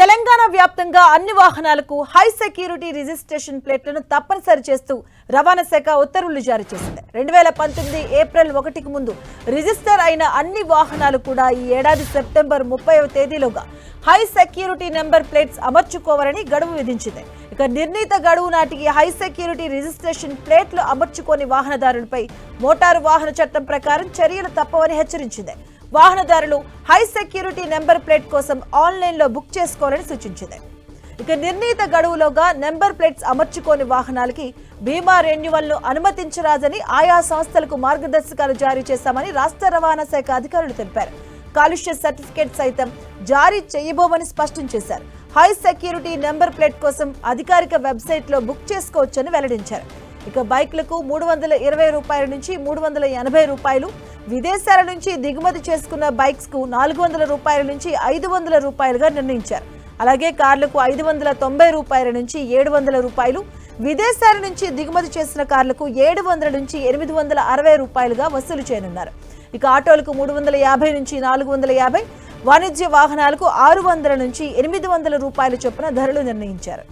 తెలంగాణ వ్యాప్తంగా అన్ని వాహనాలకు హై సెక్యూరిటీ రిజిస్ట్రేషన్ ప్లేట్లను తప్పనిసరి చేస్తూ రవాణా శాఖ ఉత్తర్వులు జారీ చేసింది. రెండు వేల పంతొమ్మిది ఏప్రిల్ ఒకటికి ముందు రిజిస్టర్ అయిన అన్ని వాహనాలు కూడా ఈ ఏడాది సెప్టెంబర్ ముప్పైవ తేదీలోగా హై సెక్యూరిటీ నెంబర్ ప్లేట్స్ అమర్చుకోవాలని గడువు విధించింది. ఇక నిర్ణీత గడువు నాటికి హై సెక్యూరిటీ రిజిస్ట్రేషన్ ప్లేట్లు అమర్చుకోని వాహనదారులపై మోటారు వాహన చట్టం ప్రకారం చర్యలు తప్పవని హెచ్చరించింది. వాహనదారులు హై సెక్యూరిటీ నెంబర్ ప్లేట్ కోసం ఆన్లైన్లో బుక్ చేసుకోవాలని సూచించింది. ఇక నిర్ణీత గడువులోగా నెంబర్ ప్లేట్స్ అమర్చుకోని వాహనాలకి బీమా రెన్యువల్ను అనుమతించరాదని ఆయా సంస్థలకు మార్గదర్శకాలు జారీ చేశామని రాష్ట్ర రవాణా శాఖ అధికారులు తెలిపారు. కాలుష్య సర్టిఫికేట్ సైతం జారీ చేయబోమని స్పష్టం చేశారు. హై సెక్యూరిటీ నెంబర్ ప్లేట్ కోసం అధికారిక వెబ్సైట్లో బుక్ చేసుకోవచ్చని వెల్లడించారు. ఇక బైక్లకు మూడు వందల ఇరవై రూపాయల నుంచి మూడు వందల ఎనభై రూపాయలు విదేశాల నుంచి దిగుమతి చేసుకున్న బైక్స్కు నాలుగు వందల రూపాయల నుంచి ఐదు వందల రూపాయలుగా నిర్ణయించారు. అలాగే కార్లకు ఐదు వందల తొంభై రూపాయల నుంచి ఏడు వందల రూపాయలు విదేశాల నుంచి దిగుమతి చేసిన కార్లకు ఏడు వందల నుంచి ఎనిమిది వందల అరవై రూపాయలుగా వసూలు చేయనున్నారు. ఇక ఆటోలకు మూడు వందల యాభై నుంచి నాలుగు వందల యాభై వాణిజ్య వాహనాలకు ఆరు వందల నుంచి ఎనిమిది వందల రూపాయల చొప్పున ధరలు నిర్ణయించారు.